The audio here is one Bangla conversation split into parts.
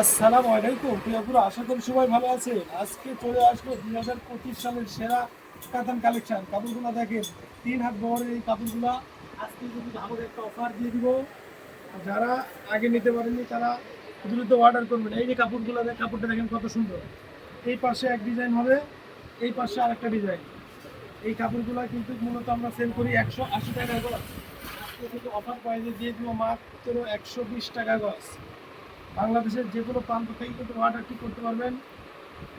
আসসালামু আলাইকুম প্রিয়পুর আশা করি সবাই ভালো আছেন। আজকে চলে আসলো দুই হাজার পঁচিশ সালের সেরা কাতান কালেকশন। কাপড়গুলো দেখেন, তিন হাত বহরের এই কাপড়গুলো। আজকে যদি ধামক একটা অফার দিয়ে দিব। যারা আগে নিতে পারেনি তারা দ্রুত অর্ডার করবেন। এই যে কাপড়গুলো কাপড়টা দেখেন কত সুন্দর। এই পাশে এক ডিজাইন হবে, এই পাশে আরেকটা ডিজাইন এই কাপড়গুলো কিন্তু মূলত আমরা সেল করি একশো আশি টাকা গজ। আজকে কিন্তু অফার প্রাইসে দিয়ে দিব মাত্র একশো বিশ টাকা গজ। বাংলাদেশের যে কোনো প্রান্ত থেকে কিন্তু অর্ডারটি করতে পারবেন।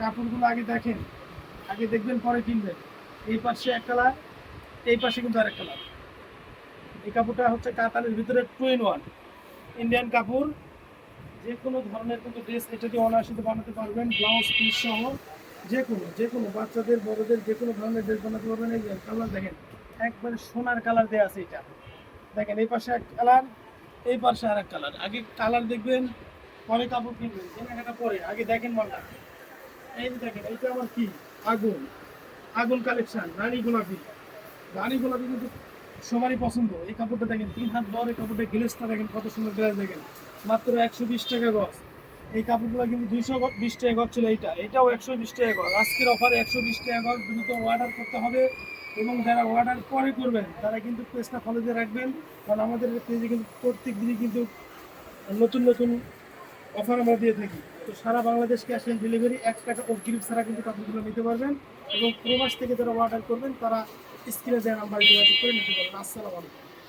কাপড়গুলো আগে দেখেন। আগে দেখবেন, পরে কিনবেন। এই পাশে এক কালার এই পাশে কিন্তু আরেক কালার এই কাপড়টা হচ্ছে কাতানের ভিতরে টু ইন ওয়ান ইন্ডিয়ান কাপড়, যে কোনো ধরনের কিন্তু ড্রেস এটা দিয়ে অনায়াসিতে বানাতে পারবেন। ব্লাউজ পিস সহ যে কোনো যে কোনো, বাচ্চাদের, বড়দের যে কোনো ধরনের ড্রেস বানাতে পারবেন। এই কালার দেখেন, একবারে সোনার কালার দেওয়া আছে এটা। দেখেন, এই পাশে এক কালার এই পাশে আর এক কালার আগে কালার দেখবেন পরে কাপড় কিনবেন, কেনাকাটা পরে, আগে দেখেন মালটা। এই যে দেখেন, এইটা আমার কি? আগুন। আগুন কালেকশন রানী গোলাপি। রানী গোলাপি কিন্তু সবারই পছন্দ। এই কাপড়টা দেখেন, তিন হাত বড়, এই কাপড়টা গ্লেসটা দেখেন, কত সুন্দর গ্লেস দেখেন। মাত্র একশো বিশ টাকা গজ। এই কাপড়গুলো কিন্তু দুইশো বিশ টাকা গজ ছিল এইটা। এটাও একশো বিশ টাকা গজ। আজকের অফারে একশো বিশ টাকা গজ দ্রুত অর্ডার করতে হবে এবং যারা অর্ডার পরে করবেন, তারা কিন্তু পেজটা ফলো দিয়ে রাখবেন। কারণ আমাদের পেজে কিন্তু প্রত্যেক দিনই কিন্তু নতুন নতুন অফার আমরা দিয়ে থাকি। তো সারা বাংলাদেশ ক্যাশ অন ডেলিভারি এক টাকা অগ্রিম ছাড়া কিন্তু কাপড়গুলো নিতে পারবেন এবং প্রবাস থেকে যারা অর্ডার করবেন, তারা স্ক্রিনে যারা নাম্বার যোগাযোগ করে নিতে পারবেন। আসসালামু আলাইকুম।